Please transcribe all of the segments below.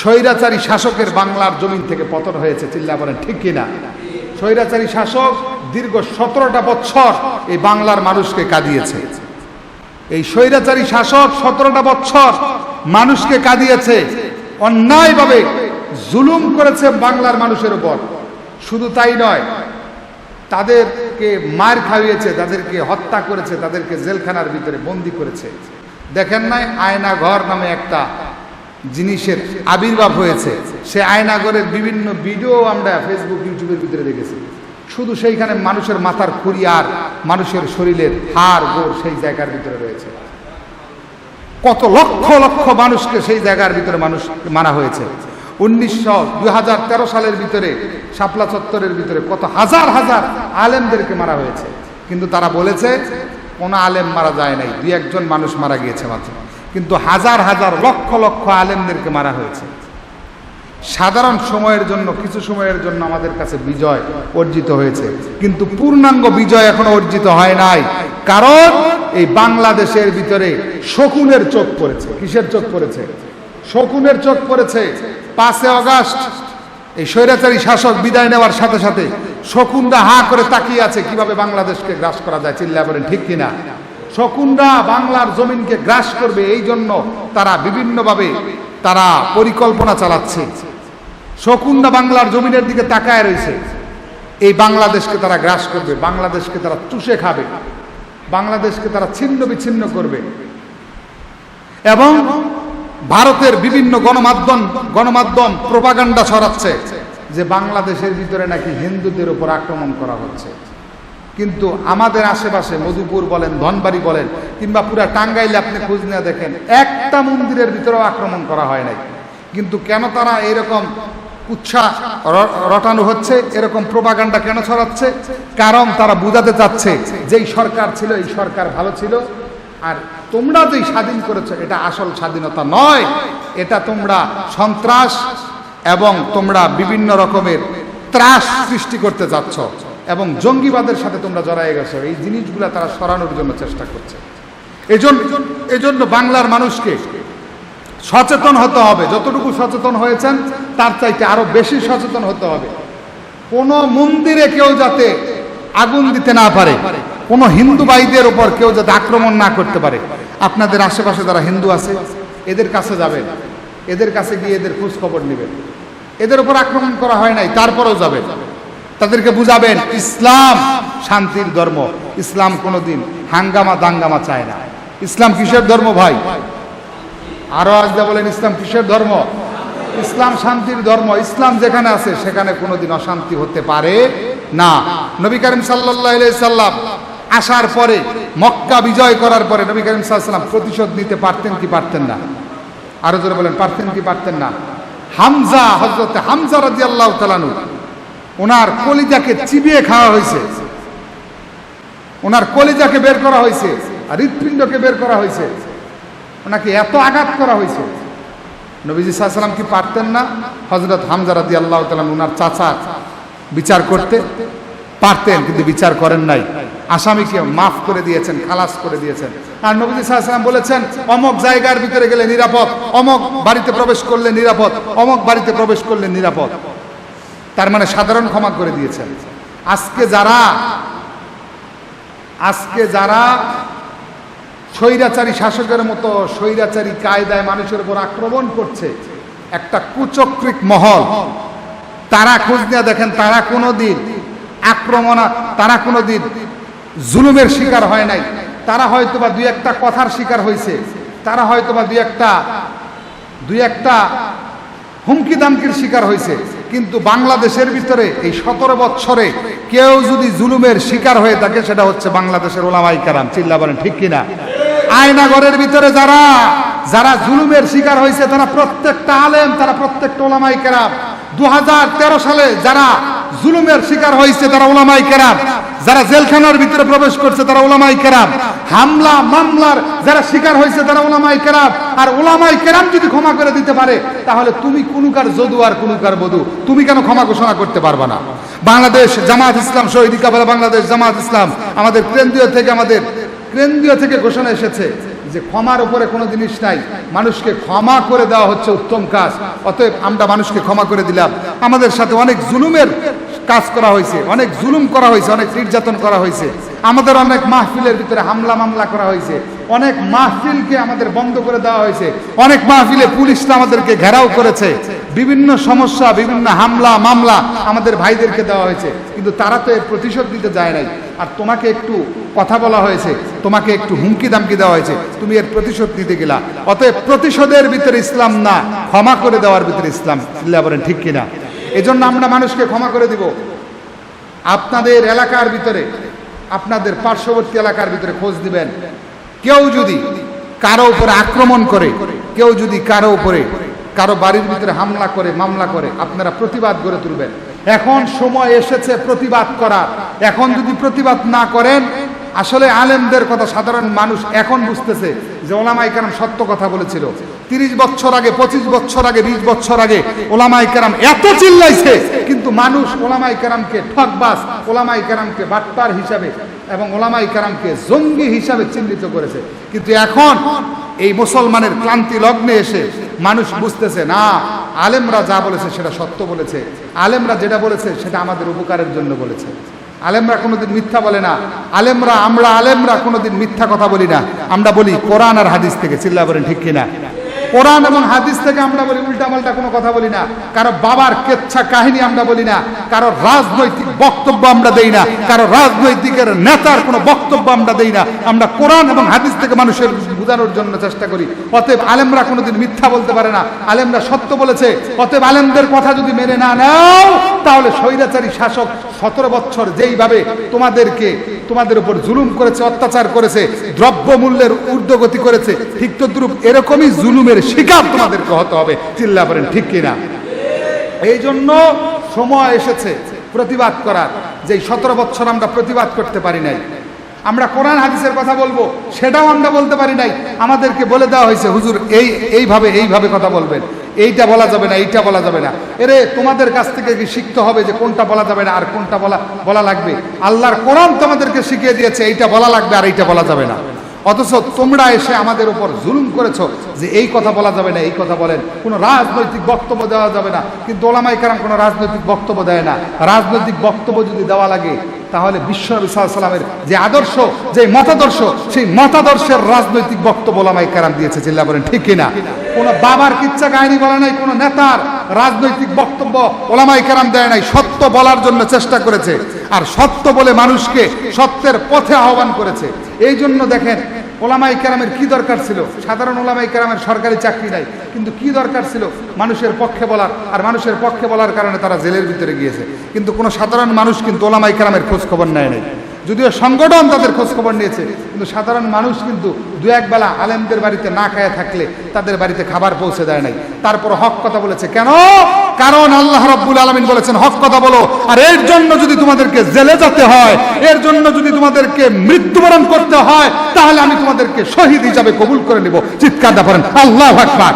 স্বৈরাচারী শাসকের বাংলার জমিন থেকে পতন হয়েছে, চিল্লা বলেন, ঠিক কিনা স্বৈরাচারী শাসক দীর্ঘ সতেরোটা বছর এই বাংলার মানুষকে কাঁদিয়েছে। এই স্বৈরাচারী শাসক সতেরোটা বছর মানুষকে কাঁদিয়েছে। অন্যায়ভাবে জুলুম করেছে বাংলার মানুষের উপর। শুধু তাই নয়, তাদেরকে মার খাইয়েছে, তাদেরকে হত্যা করেছে, তাদেরকে জেলখানার ভিতরে বন্দি করেছে। দেখেন নাই আয়না ঘর নামে একটা জিনিসের আবির্ভাব হয়েছে। সে আয়নাগরের বিভিন্ন ভিডিও আমরা ফেসবুক ইউটিউবের ভিতরে দেখেছি। শুধু সেইখানে মানুষের মাথার খুরি আর মানুষের শরীরের হাড়, গোড় সেই জায়গার ভিতরে রয়েছে। কত লক্ষ লক্ষ মানুষকে সেই জায়গার ভিতরে মানুষ মারা হয়েছে। উনিশশো দুই সালের ভিতরে, শাপলা চত্বরের ভিতরে কত হাজার হাজার আলেমদেরকে মারা হয়েছে। কিন্তু তারা বলেছে, কোনো আলেম মারা যায় নাই, দুই একজন মানুষ মারা গিয়েছে মাত্র। কিন্তু হাজার হাজার লক্ষ লক্ষ আলেমদেরকে মারা হয়েছে। সাধারণ সময়ের জন্য, কিছু সময়ের জন্য আমাদের কাছে বিজয় অর্জিত হয়েছে। কিন্তু পূর্ণাঙ্গ বিজয় এখনও অর্জিত হয় নাই। কারণ এই বাংলাদেশের ভিতরে শকুনের চোখ পড়েছে। কিসের চোখ পড়েছে? শকুনের চোখ পড়েছে পাঁচে অগাস্ট এই স্বৈরাচারী শাসক বিদায় নেওয়ার সাথে সাথে শকুনরা হা করে তাকিয়ে আছে কীভাবে বাংলাদেশকে গ্রাস করা যায় চিল্লা বলেন, ঠিক কিনা? শকুনরা বাংলার জমিনকে গ্রাস করবে, এই জন্য তারা বিভিন্নভাবে তারা পরিকল্পনা চালাচ্ছে। শকুনরা বাংলার জমিনের দিকে তাকায় রয়েছে। এই বাংলাদেশকে তারা গ্রাস করবে, বাংলাদেশকে তারা চুষে খাবে, বাংলাদেশকে তারা ছিন্ন বিচ্ছিন্ন করবে। এবং ভারতের বিভিন্ন গণমাধ্যম গণমাধ্যম প্রপাগান্ডা ছড়াচ্ছে যে বাংলাদেশের ভিতরে নাকি হিন্দুদের উপর আক্রমণ করা হচ্ছে। কিন্তু আমাদের আশেপাশে মধুপুর বলেন, ধনবাড়ি বলেন, কিংবা পুরা টাঙ্গাইলে আপনি খোঁজ নিয়ে দেখেন, একটা মন্দিরের ভিতরেও আক্রমণ করা হয় নাই। কিন্তু কেন তারা এরকম উৎসাহ রটানো হচ্ছে, এরকম প্রপাগান্ডা কেন ছড়াচ্ছে? কারণ তারা বুঝাতে চাচ্ছে, যেই সরকার ছিল, এই সরকার ভালো ছিল। আর তোমরা যেই স্বাধীন করেছ, এটা আসল স্বাধীনতা নয়। এটা তোমরা সন্ত্রাস এবং তোমরা বিভিন্ন রকমের ত্রাস সৃষ্টি করতে যাচ্ছ। এবং জঙ্গিবাদের সাথে তোমরা জড়াই গেছো। এই জিনিসগুলো তারা সরানোর জন্য চেষ্টা করছে। এজন্য এজন্য বাংলার মানুষকে সচেতন হতে হবে। যতটুকু সচেতন হয়েছেন, তার চাইতে আরও বেশি সচেতন হতে হবে। কোন মন্দিরে কেউ যাতে আগুন দিতে না পারে, কোন হিন্দু ভাইদের উপর কেউ যাতে আক্রমণ না করতে পারে। আপনাদের আশেপাশে যারা হিন্দু আছে, এদের কাছে যাবেন। এদের কাছে গিয়ে এদের খোঁজ খবর নেবেন। এদের উপর আক্রমণ করা হয় নাই, তারপরেও যাবেন। তাদেরকে বুঝাবেন, ইসলাম শান্তির ধর্ম। ইসলাম কোনোদিন হাঙ্গামা দাঙ্গামা চায় না। ইসলাম কিসের ধর্ম ভাই? আরও আজদা বলেন, ইসলাম কিসের ধর্ম? ইসলাম শান্তির ধর্ম। ইসলাম যেখানে আছে, সেখানে কোনোদিন অশান্তি হতে পারে না। নবী করিম সাল্লাহ সাল্লাম আসার পরে, মক্কা বিজয় করার পরে নবী করিম সাল্লাম প্রতিশোধ নিতে পারতেন কি পারতেন না? আরও জোরে বলেন, পারতেন কি পারতেন না? হামজা হজরত হামজা রাজি আল্লাহ তালানু ওনার কলিজাকে চিবিয়ে খাওয়া হয়েছে। ওনার কলিজাকে বের করা হয়েছে আর হৃৎপিণ্ডকে বের করা হয়েছে। ওনাকে এত আঘাত করা হয়েছে। নবীজি সাল্লাম কি পারতেন না? হজরত হামজা রাদি আল্লাহ তালাম ওনার চাচা বিচার করতে পারতেন, কিন্তু বিচার করেন নাই। আসামিকে মাফ করে দিয়েছেন, খালাস করে দিয়েছেন। আর নবীজি সাল্লাম বলেছেন, অমক জায়গার ভিতরে গেলে নিরাপদ, অমক বাড়িতে প্রবেশ করলে নিরাপদ, অমক বাড়িতে প্রবেশ করলে নিরাপদ। তার মানে সাধারণ ক্ষমা করে দিয়েছেন। আজকে যারা আজকে যারা স্বৈরাচারী শাসকের মতো স্বৈরাচারী কায়দায় মানুষের উপর আক্রমণ করছে, একটা কুচক্রিক মহল, তারা খোঁজ নিয়ে দেখেন তারা কোনোদিন আক্রমণ, তারা কোনোদিন জুলুমের শিকার হয় নাই। তারা হয়তো বা দুই একটা কথার শিকার হয়েছে, তারা হয়তো বা দুই একটা দুই একটা হুমকি দামকির শিকার হয়েছে। কিন্তু বাংলাদেশের ভিতরে এই সতেরো বৎসরে কেউ যদি জুলুমের শিকার হয়ে থাকে, সেটা হচ্ছে বাংলাদেশের ওলামাই কারাম। চিল্লা বলেন, ঠিক কিনা? আয়নাগরের ভিতরে যারা যারা জুলুমের শিকার হয়েছে, তারা প্রত্যেকটা আলেম, তারা প্রত্যেকটা ওলামাই কেরাম। দু সালে যারা জুলুমের শিকার হয়েছে তারা ওলামাই কেরাম। যারা জেলখানার ভিতরে প্রবেশ করছে তারা ওলামাই কেরাম। হামলা, মামলার যারা শিকার হয়েছে তারা ওলামাই কেরাম। আর ওলামাই কেরাম যদি ক্ষমা করে দিতে পারে, তাহলে তুমি কুনুকার যদু আর কুনুকার বধু। তুমি কেন ক্ষমা ঘোষণা করতে পারবে না? বাংলাদেশ জামাত ইসলাম, শহীদ বলে বাংলাদেশ জামাত ইসলাম, আমাদের কেন্দ্রীয় থেকে আমাদের কেন্দ্রীয় থেকে ঘোষণা এসেছে। যে ক্ষমার উপরে কোনো জিনিস নাই। মানুষকে ক্ষমা করে দেওয়া হচ্ছে উত্তম কাজ। অতএব আমরা মানুষকে ক্ষমা করে দিলাম। আমাদের সাথে অনেক জুলুমের কাজ করা হয়েছে। অনেক জুলুম করা হয়েছে, অনেক নির্যাতন করা হয়েছে। আমাদের অনেক মাহফিলের ভিতরে হামলা মামলা করা হয়েছে। অনেক মাহফিলকে আমাদের বন্ধ করে দেওয়া হয়েছে। অনেক মাহফিলে পুলিশরা আমাদেরকে ঘেরাও করেছে। বিভিন্ন সমস্যা, বিভিন্ন হামলা, মামলা আমাদের ভাইদেরকে দেওয়া হয়েছে। কিন্তু তারা তো এর প্রতিশোধ দিতে যায় নাই। আর তোমাকে একটু কথা বলা হয়েছে, তোমাকে একটু হুমকি দামকি দেওয়া হয়েছে। তুমি এর প্রতিশোধ নিতে গেলা। অতএব প্রতিশোধের ভিতরে ইসলাম না, ক্ষমা করে দেওয়ার ভিতরে ইসলাম। চিল্লা বলেন, ঠিক কিনা? এজন্য আমরা মানুষকে ক্ষমা করে দিব। আপনাদের এলাকার ভিতরে, আপনাদের পার্শ্ববর্তী এলাকার ভিতরে খোঁজ দিবেন। কেউ যদি কারও উপরে আক্রমণ করে, কেউ যদি কারও উপরে, কারও বাড়ির ভিতরে হামলা করে, মামলা করে, আপনারা প্রতিবাদ গড়ে তুলবেন। এখন সময় এসেছে প্রতিবাদ করার। এখন যদি প্রতিবাদ না করেন, আসলে আলেমদের কথা সাধারণ মানুষ এখন বুঝতেছে যে ওলামাই কারাম সত্য কথা বলেছিল। তিরিশ বছর আগে, পঁচিশ বছর আগে, বিশ বছর আগে ওলামাই কারাম এত চিল্লাইছে, কিন্তু মানুষ ওলামাই কারামকে ঠকবাস ওলামাই কারামকে বাটপার হিসাবে এবং ওলামাই কারামকে জঙ্গি হিসাবে চিহ্নিত করেছে। কিন্তু এখন এই মুসলমানের ক্লান্তি লগ্নে এসে মানুষ বুঝতেছে, না, আলেমরা যা বলেছে সেটা সত্য বলেছে। আলেমরা যেটা বলেছে সেটা আমাদের উপকারের জন্য বলেছে। আলেমরা কোনোদিন মিথ্যা বলে না। আলেমরা, আমরা আলেমরা কোনোদিন মিথ্যা কথা বলি না। আমরা বলি কোরআন আর হাদিস থেকে। চিল্লা বলেন ঠিক কিনা? কোরআন এবং হাদিস থেকে আমরা বলি, উল্টাপাল্টা কোনো কথা বলি না। কারও বাবার কেচ্ছা কাহিনী আমরা বলি না। কারও রাজনৈতিক বক্তব্য আমরা দেই না। কারও রাজনৈতিকের নেতার কোনো বক্তব্য আমরা দেই না। আমরা কোরআন এবং হাদিস থেকে মানুষের বোঝানোর জন্য চেষ্টা করি। অতএব আলেমরা কোনোদিন মিথ্যা বলতে পারে না। আলেমরা সত্য বলেছে। অতএব আলেমদের কথা যদি মেনে না নাও, তাহলে স্বৈরাচারী শাসক সতেরো বছর যেইভাবে তোমাদেরকে তোমাদের উপর জুলুম করেছে, অত্যাচার করেছে দ্রব্য মূল্যের ঊর্ধ্বগতি করেছে, ঠিক তদ্রুপ এরকমই জুলুমের শিকার তোমাদেরকে হতে হবে। চিল্লা করেন ঠিক কিনা? এই জন্য সময় এসেছে প্রতিবাদ করার যে সতেরো বছর আমরা প্রতিবাদ করতে পারি নাই। আমরা কোরআন হাদিসের কথা বলব, সেটাও আমরা বলতে পারি নাই। আমাদেরকে বলে দেওয়া হয়েছে, হুজুর, এই, এইভাবে এইভাবে কথা বলবেন। এইটা বলা যাবে না, এইটা বলা যাবে না। এরে, তোমাদের কাছ থেকে কি শিখতে হবে যে কোনটা বলা যাবে না আর কোনটা বলা বলা লাগবে? আল্লাহর কোরআন তোমাদেরকে শিখিয়ে দিয়েছে, এইটা বলা লাগবে আর এইটা বলা যাবে না। অথচ তোমরা এসে আমাদের উপর জুলুম করেছ যে এই কথা বলা যাবে না, এই কথা বলেন। কোনো রাজনৈতিক বক্তব্য দেওয়া যাবে না, কিন্তু ওলামাই কারাম কোনো রাজনৈতিক বক্তব্য দেয় না। রাজনৈতিক বক্তব্য যদি দেওয়া লাগে, তাহলে বিশ্ব সাল্লামের যে আদর্শ, যে মতাদর্শ, সেই মতাদর্শের রাজনৈতিক বক্তব্য ওলামাই কারাম দিয়েছে, চিল্লা বলেন, ঠিক কিনা? কোনো বাবার কিচ্ছা কাহিনী বলে নাই, কোনো নেতার রাজনৈতিক বক্তব্য ওলামাই কারাম দেয় নাই, সত্য বলার জন্য চেষ্টা করেছে। আর সত্য বলে মানুষকে সত্যের পথে আহ্বান করেছে। এই জন্য দেখেন, ওলামাই কেরামের কি দরকার ছিল? সাধারণ ওলামাই কেরামের সরকারি চাকরি নাই, কিন্তু কি দরকার ছিল? মানুষের পক্ষে বলার, আর মানুষের পক্ষে বলার কারণে তারা জেলের ভিতরে গিয়েছে। কিন্তু কোনো সাধারণ মানুষ কিন্তু ওলামাই কেরামের খোঁজ খবর নেয় নাই। যদিও সংগঠন তাদের খোঁজ খবর নিয়েছে, কিন্তু সাধারণ মানুষ কিন্তু দু এক বেলা আলেমদের বাড়িতে না খায় থাকলে তাদের বাড়িতে খাবার পৌঁছে দেয় নাই। তারপর হক কথা বলেছে। কেন? কারণ আল্লাহ রব্বুল আলমিন বলেছেন, হক কথা বলো। আর এর জন্য যদি তোমাদেরকে জেলে যেতে হয়, এর জন্য যদি তোমাদেরকে মৃত্যুবরণ করতে হয়, তাহলে আমি তোমাদেরকে শহীদ হিসাবে কবুল করে নিব। চিৎকারটা করেন আল্লাহ আকবার।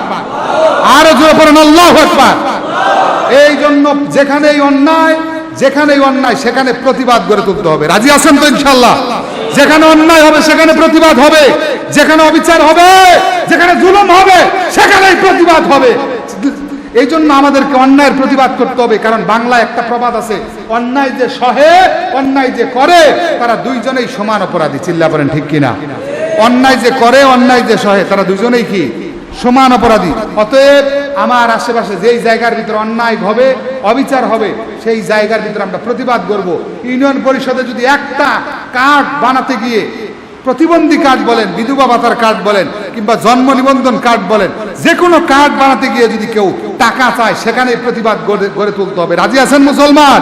আরও জোরে পড়েন আল্লাহ আকবার। এই জন্য যেখানে এই অন্যায় যেখানে অন্যায়, সেখানে প্রতিবাদ গড়ে তুলতে হবে। রাজি আছেন তো ইনশাল্লাহ যেখানে অন্যায় হবে, সেখানে প্রতিবাদ হবে। যেখানে অবিচার হবে, যেখানে জুলুম হবে, সেখানেই প্রতিবাদ হবে। এই জন্য আমাদেরকে অন্যায়ের প্রতিবাদ করতে হবে, কারণ বাংলায় একটা প্রবাদ আছে, অন্যায় যে সহে, অন্যায় যে করে, তারা দুইজনেই সমান অপরাধী। চিল্লা করেন ঠিক কিনা? অন্যায় যে করে, অন্যায় যে সহে, তারা দুজনেই কি? সমান অপরাধী। অতএব আমার আশেপাশে যেই জায়গার ভিতরে অন্যায় হবে, অবিচার হবে, সেই জায়গার ভিতরে আমরা প্রতিবাদ করব। ইউনিয়ন পরিষদে যদি একটা কার্ড বানাতে গিয়ে প্রতিবন্ধী কার্ড বলেন বিধবা ভাতার কার্ড বলেন, কিংবা জন্ম নিবন্ধন কার্ড বলেন যে কোনো কার্ড বানাতে গিয়ে যদি কেউ টাকা চায় সেখানে প্রতিবাদ গড়ে তুলতে হবে। রাজি আছেন মুসলমান?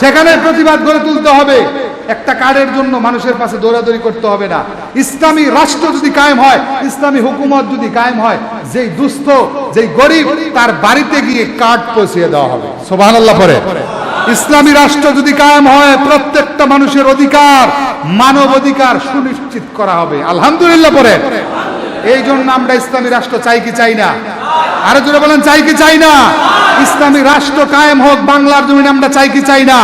সেখানে প্রতিবাদ গড়ে তুলতে হবে। একটা কার্ডের জন্য মানুষের পাশে দৌড়াদৌড়ি করতে হবে না। ইসলামী রাষ্ট্র যদি কায়েম হয়, ইসলামী হুকুমত যদি কায়েম হয়, যেই দুস্থ, যেই গরিব, তার বাড়িতে গিয়ে কার্ড পৌঁছিয়ে দেওয়া হবে। আল্লাহ পরে ইসলামী রাষ্ট্র যদি কায়েম হয়, প্রত্যেকটা মানুষের অধিকার, মানব অধিকার সুনিশ্চিত করা হবে। আলহামদুলিল্লাহ পরে এই জন্য আমরা ইসলামী রাষ্ট্র চাই কি চাই না? আরও জোরে বলেন, চাই কি চাই না? ইসলামী রাষ্ট্র কায়েম হোক, বাংলার জমিনে আমরা চাই কি চাই না?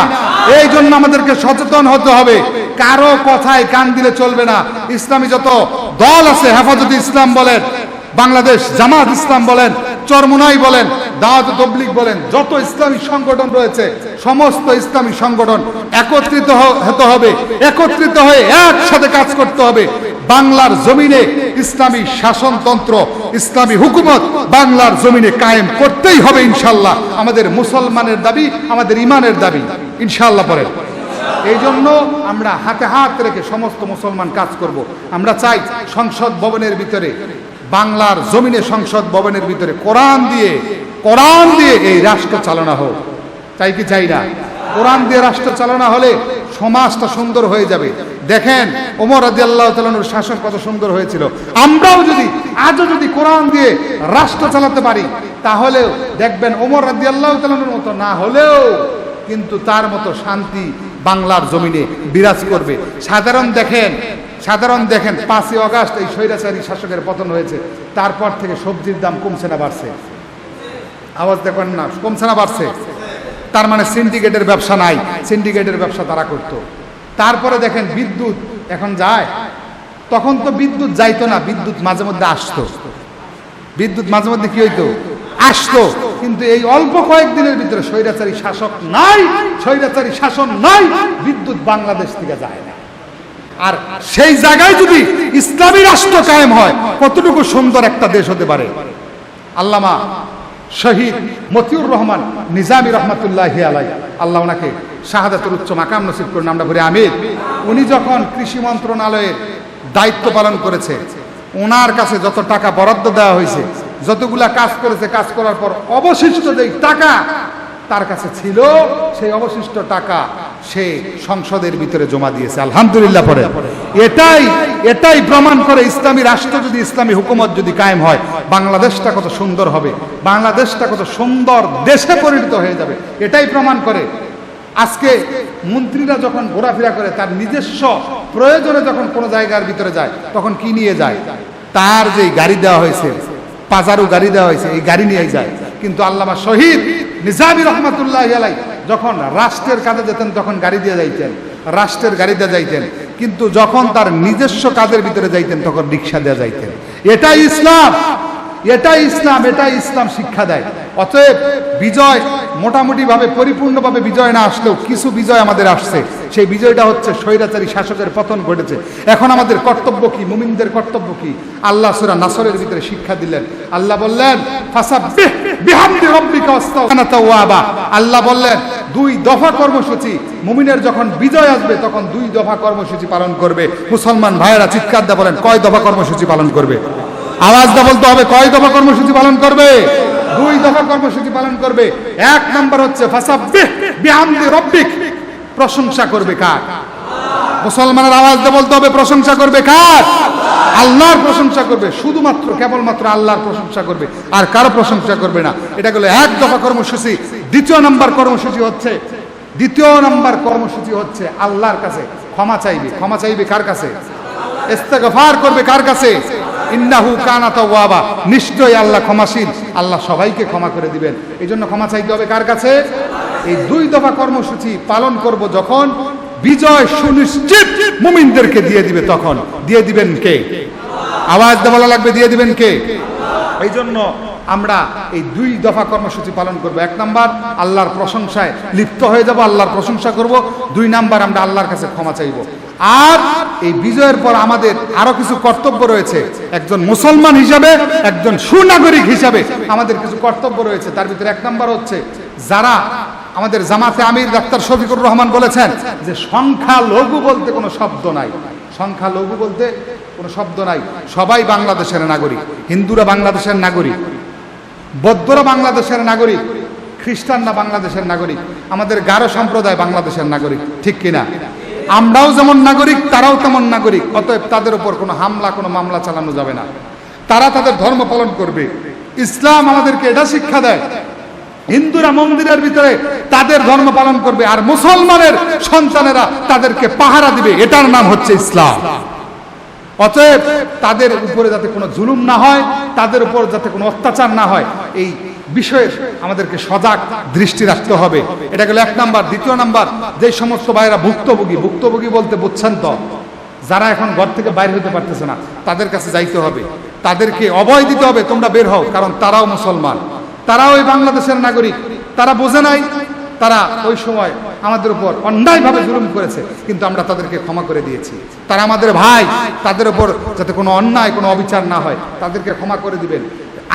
এই জন্য আমাদেরকে সচেতন হতে হবে। কারও কথায় কান দিলে চলবে না। ইসলামী যত দল আছে, হেফাজতে ইসলাম বলেন, বাংলাদেশ জামাত ইসলাম বলেন, চরমুনাই বলেন, দাওয়াত তবলিক বলেন, যত ইসলামী সংগঠন রয়েছে, সমস্ত ইসলামী সংগঠন একত্রিত হতে হবে। একত্রিত হয়ে একসাথে কাজ করতে হবে। বাংলার জমিনে ইসলামী শাসনতন্ত্র, ইসলামী হুকুমত বাংলার জমিনে কায়েম করতেই হবে ইনশাল্লাহ। আমাদের মুসলমানের দাবি, আমাদের ইমানের দাবি। ইনশাল্লাহ পরে। এই জন্য আমরা হাতে হাত রেখে সমস্ত মুসলমান কাজ করব। আমরা চাই সংসদ ভবনের ভিতরে, বাংলার জমিনে সংসদ ভবনের ভিতরে কোরআন দিয়ে কোরআন দিয়ে এই রাষ্ট্র চালনা হোক। চাই কি চাই না? কোরআন দিয়ে রাষ্ট্র চালনা হলে সমাজটা সুন্দর হয়ে যাবে। দেখেন, ওমর রাজি আল্লাহ তালনুর শাসন কত সুন্দর হয়েছিল। আমরাও যদি, আজও যদি কোরআন দিয়ে রাষ্ট্র চালাতে পারি, তাহলেও দেখবেন ওমর রাজি আল্লাহ তালনুর মতো না হলেও কিন্তু তার মতো শান্তি বাংলার জমিনে বিরাজ করবে। সাধারণ দেখেন সাধারণ দেখেন, পাঁচই অগাস্ট এই স্বৈরাচারী শাসকের পতন হয়েছে, তারপর থেকে সবজির দাম কমছে না বাড়ছে। আওয়াজ দেখেন না, কমছে না বাড়ছে। তার মানে সিন্ডিকেটের ব্যবসা নাই, সিন্ডিকেটের ব্যবসা তারা করত। তারপরে দেখেন বিদ্যুৎ এখন যায়। তখন তো বিদ্যুৎ যাইতো না, বিদ্যুৎ মাঝে মধ্যে আসতো। বিদ্যুৎ মাঝে মধ্যে কি হইতো? আসতো। কিন্তু এই অল্প কয়েকদিনের ভিতরে স্বৈরাচারী শাসক নাই, স্বৈরাচারী শাসন নাই, বিদ্যুৎ বাংলাদেশ থেকে যায় না। আর সেই জায়গায় যদি ইসলামী রাষ্ট্র কায়েম হয়, কতটুকু সুন্দর একটা দেশ হতে পারে? আল্লামা শহীদ মতিউর রহমান নিজামী রহমতুল্লাহ আলাই আল্লাহ ওনাকে শাহাদাতুর উচ্চ মাকাম নসিব করুন, আমরা বলি আমির উনি যখন কৃষি মন্ত্রণালয়ের দায়িত্ব পালন করেছে ওনার কাছে যত টাকা বরাদ্দ দেওয়া হয়েছে, যতগুলা কাজ করেছে, কাজ করার পর অবশিষ্ট যে টাকা তার কাছে ছিল, সেই অবশিষ্ট টাকা সে সংসদের ভিতরে জমা দিয়েছে। আলহামদুলিল্লাহ পরে। এটাই এটাই প্রমাণ করে ইসলামী রাষ্ট্র যদি ইসলামী হুকুমত যদি কায়েম হয়, বাংলাদেশটা কত সুন্দর হবে, বাংলাদেশটা কত সুন্দর দেশে পরিণত হয়ে যাবে। এটাই প্রমাণ করে। আজকে মন্ত্রীরা যখন ঘোরাফেরা করে, তার নিজস্ব প্রয়োজনে যখন কোনো জায়গার ভিতরে যায়, তখন কি নিয়ে যায়? তার যে গাড়ি দেওয়া হয়েছে, পাজারু গাড়ি দেওয়া হয়েছে, এই গাড়ি নিয়ে যায়। কিন্তু আল্লামা শহীদ নিজামি রহমতুল্লাহ আলাই যখন রাষ্ট্রের কাজে যেতেন, তখন গাড়ি দিয়ে যাইতেন, রাষ্ট্রের গাড়ি দিয়ে যাইতেন। কিন্তু যখন তার নিজস্ব কাজের ভিতরে যাইতেন, তখন রিক্সা দেওয়া যাইতেন। এটাই ইসলাম। এটাই ইসলাম এটাই ইসলাম শিক্ষা দেয়। অতএব বিজয় মোটামুটিভাবে, পরিপূর্ণভাবে বিজয় না আসলেও কিছু বিজয় আমাদের আসছে। সেই বিজয়টা হচ্ছে স্বৈরাচারী শাসকের পতন ঘটেছে। এখন আমাদের কর্তব্য কি? মুমিনদের কর্তব্য কি? আল্লাহ সুরা নাসরের ভিতরে শিক্ষা দিলেন। আল্লাহ বললেন আল্লাহ বললেন, দুই দফা কর্মসূচি, মুমিনের যখন বিজয় আসবে, তখন দুই দফা কর্মসূচি পালন করবে। মুসলমান ভাইয়েরা চিৎকার দিয়ে বলেন, কয় দফা কর্মসূচি পালন করবে? আওয়াজটা বলতে হবে। কয় দফা কর্মসূচি পালন করবে? দুই দফা কর্মসূচি পালন করবে। এক নম্বর হচ্ছে প্রশংসা করবে কার? মুসলমানের আওয়াজ দিয়ে বলতে হবে, প্রশংসা করবে কার? আল্লাহর প্রশংসা করবে, শুধুমাত্র, কেবলমাত্র আল্লাহর প্রশংসা করবে। আর কারও প্রশংসা করবে না। এটা গেল এক দফা কর্মসূচি। দ্বিতীয় নাম্বার কর্মসূচি হচ্ছে, দ্বিতীয় নাম্বার কর্মসূচি হচ্ছে আল্লাহর কাছে। ক্ষমা চাইবে। ক্ষমা চাইবে কার কাছে? ইস্তেগফার করবে কার কাছে? ইন্নাহু কানা তাওয়াবা। নিশ্চয়ই আল্লাহ ক্ষমাশীল। আল্লাহ সবাইকে ক্ষমা করে দিবেন। এই জন্য ক্ষমা চাইতে হবে কার কাছে? এই দুই দফা কর্মসূচি পালন করব যখন বিজয় সুনিশ্চিত মুমিনদেরকে দিয়ে দিবে তখন। দিয়ে দিবেন কে? আওয়াজ বলা লাগবে, দিয়ে দিবেন কে? এই জন্য আমরা এই দুই দফা কর্মসূচি পালন করব। এক নাম্বার, আল্লাহর প্রশংসায় লিপ্ত হয়ে যাব, আল্লাহর প্রশংসা করব। দুই নাম্বার, আমরা আল্লাহর কাছে ক্ষমা চাইব। আর এই বিজয়ের পর আমাদের আরও কিছু কর্তব্য রয়েছে। একজন মুসলমান হিসাবে, একজন সুনাগরিক হিসাবে আমাদের কিছু কর্তব্য রয়েছে। তার ভিতরে এক নাম্বার হচ্ছে, যারা আমাদের জামাতে আমির ডাক্তার শফিকুর রহমান বলেছেন যে সংখ্যা লঘু বলতে কোনো শব্দ নাই। সংখ্যা লঘু বলতে কোনো শব্দ নাই। সবাই বাংলাদেশের নাগরিক। হিন্দুরা বাংলাদেশের নাগরিক। বৌদ্ধরা বাংলাদেশের নাগরিক। খ্রিস্টানরা বাংলাদেশের নাগরিক। আমাদের গারো সম্প্রদায় বাংলাদেশের নাগরিক। ঠিক কিনা? আমরাও যেমন নাগরিক, তারাও তেমন নাগরিক। অতএব তাদের উপর কোনো হামলা, কোনো মামলা চালানো যাবে না। তারা তাদের ধর্ম পালন করবে। ইসলাম আমাদেরকে এটা শিক্ষা দেয়। হিন্দুরা মন্দিরের ভিতরে তাদের ধর্ম পালন করবে আর মুসলমানের সন্তানেরা তাদেরকে পাহারা দিবে। এটার নাম হচ্ছে ইসলাম। অতএব তাদের উপরে যাতে কোনো জুলুম না হয়, তাদের উপর যাতে কোনো অত্যাচার না হয়, এই বিষয়ে আমাদেরকে সজাগ দৃষ্টি রাখতে হবে। এটা গেল এক নাম্বার। দ্বিতীয় নাম্বার, যে সমস্ত ভাইয়েরা ভুক্তভোগী ভুক্তভোগী বলতে বুঝছেন তো, যারা এখন ঘর থেকে বাইরে হতে পারতেছে না, তাদের কাছে যাইতে হবে। তাদেরকে অভয় দিতে হবে, তোমরা বের হও, কারণ তারাও মুসলমান। তারাও ওই বাংলাদেশের নাগরিক। তারা বোঝে নাই, তারা ওই সময় আমাদের উপর অন্যায়ভাবে জুলুম করেছে, কিন্তু আমরা তাদেরকে ক্ষমা করে দিয়েছি। তারা আমাদের ভাই, তাদের উপর যাতে কোনো অন্যায়, কোনো অবিচার না হয়, তাদেরকে ক্ষমা করে দিবেন।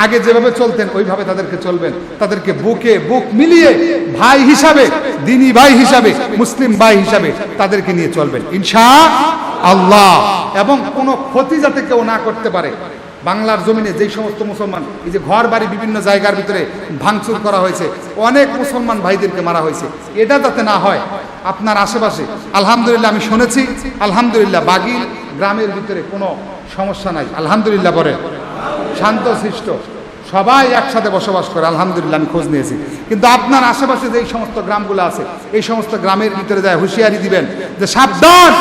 আগে যেভাবে চলতেন, ওইভাবে তাদেরকে চলবেন। তাদেরকে বুকে বুক মিলিয়ে ভাই হিসাবে, দিনী ভাই হিসাবে, মুসলিম ভাই হিসাবে তাদেরকে নিয়ে চলবেন। ইনশা আল্লাহ। এবং কোনো ক্ষতি যাতে কেউ না করতে পারে। বাংলার জমিনে যেই সমস্ত মুসলমান, এই যে ঘর বাড়ি বিভিন্ন জায়গার ভিতরে ভাঙচুর করা হয়েছে, অনেক মুসলমান ভাইদেরকে মারা হয়েছে। এটা যাতে না হয়, আপনার আশেপাশে, আলহামদুলিল্লাহ আমি শুনেছি, আলহামদুলিল্লাহ বাগিল গ্রামের ভিতরে কোনো সমস্যা নাই। আলহামদুলিল্লাহ বলে শান্ত সৃষ্ট সবাই একসাথে বসবাস করে, আলহামদুলিল্লাহ আমি খোঁজ নিয়েছি। কিন্তু আপনার আশেপাশে যে এই সমস্ত গ্রামগুলো আছে, এই সমস্ত গ্রামের ভিতরে যায় হুঁশিয়ারি দিবেন যে সাবধান!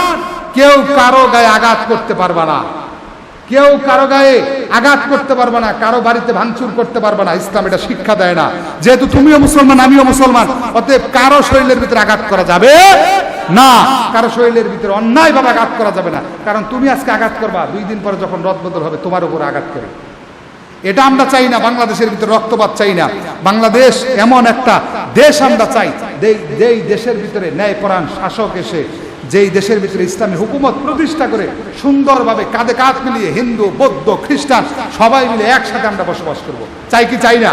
কেউ কারও গায়ে আঘাত করতে পারবে না। কেউ কারও গায়ে আঘাত করতে পারবে না, কারও বাড়িতে ভাঙচুর করতে পারবে না। ইসলাম এটা শিক্ষা দেয় না। যেহেতু তুমিও মুসলমান, আমিও মুসলমান, অতএব কারও শরীরের ভিতরে আঘাত করা যাবে না। কারও শরীরের ভিতরে অন্যায় ভাবে আঘাত করা যাবে না। কারণ তুমি আজকে আঘাত করবা, দুই দিন পরে যখন রদবদল হবে, তোমার উপর আঘাত করে। এটা আমরা চাই না, বাংলাদেশের ভিতরে রক্তপাত চাই না। বাংলাদেশ এমন একটা দেশ আমরা চাই, যেই- দেশের ভিতরে ন্যায়পরায়ণ শাসক এসে, যেই দেশের ভিতরে ইসলামী হুকুমত প্রতিষ্ঠা করে সুন্দরভাবে কাঁধে কাঁধ মিলিয়ে হিন্দু, বৌদ্ধ, খ্রিস্টান, সবাই মিলে একসাথে আমরা বসবাস করব। চাই কি চাই না?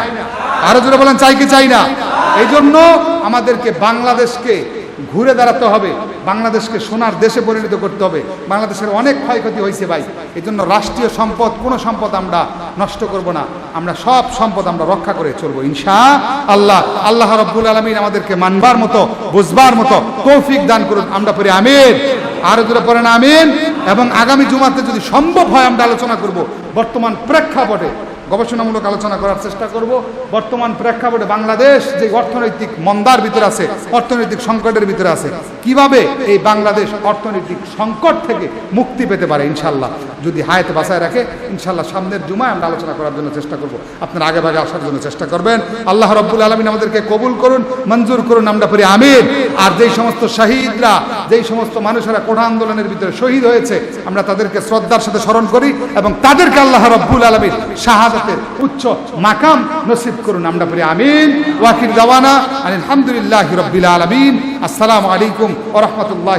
আরও জোরে বলেন, চাই কি চাই না? এই জন্য আমাদেরকে বাংলাদেশকে ঘুরে দাঁড়াতে হবে। বাংলাদেশকে সোনার দেশে পরিণত করতে হবে। বাংলাদেশের অনেক ক্ষয়ক্ষতি হয়েছে ভাই। এই জন্য রাষ্ট্রীয় সম্পদ, কোনো সম্পদ আমরা নষ্ট করব না। আমরা সব সম্পদ আমরা রক্ষা করে চলবো। ইনশা আল্লাহ আল্লাহ রব্বুল আলমিন আমাদেরকে মানবার মতো, বুঝবার মতো তৌফিক দান করুন। আমরা পড়ি আমিন। আরও দূরে পড়েন আমিন। এবং আগামী জুমাতে যদি সম্ভব হয় আমরা আলোচনা করব। বর্তমান প্রেক্ষাপটে গবেষণামূলক আলোচনা করার চেষ্টা করব। বর্তমান প্রেক্ষাপটে বাংলাদেশ যে অর্থনৈতিক মন্দার ভিতরে আছে, অর্থনৈতিক সংকটের ভিতরে আছে, কীভাবে এই বাংলাদেশ অর্থনৈতিক সংকট থেকে মুক্তি পেতে পারে ইনশাল্লাহ যদি হায়াতে বাসায় রাখে ইনশাল্লাহ সামনের জুমায় আমরা আলোচনা করার জন্য চেষ্টা করব। আপনার আগে ভাগে আসার জন্য চেষ্টা করবেন। আল্লাহ রব্বুল আলমিন আমাদেরকে কবুল করুন, মঞ্জুর করুন, আমরা পড়ি আমির আর যেই সমস্ত শহীদরা, যেই সমস্ত মানুষেরা কোঠা আন্দোলনের ভিতরে শহীদ হয়েছে, আমরা তাদেরকে শ্রদ্ধার সাথে স্মরণ করি এবং তাদেরকে আল্লাহ রব্বুল আলমীর শাহাদাতের উচ্চ মাকাম নসিব করুন। আমরা পড়ি আমিন। ওয়াকির দাওয়ানা আলহামদুলিল্লাহ রব্বিল আলমিন। আসসালামু আলাইকুম ওরহমতুল্লাহ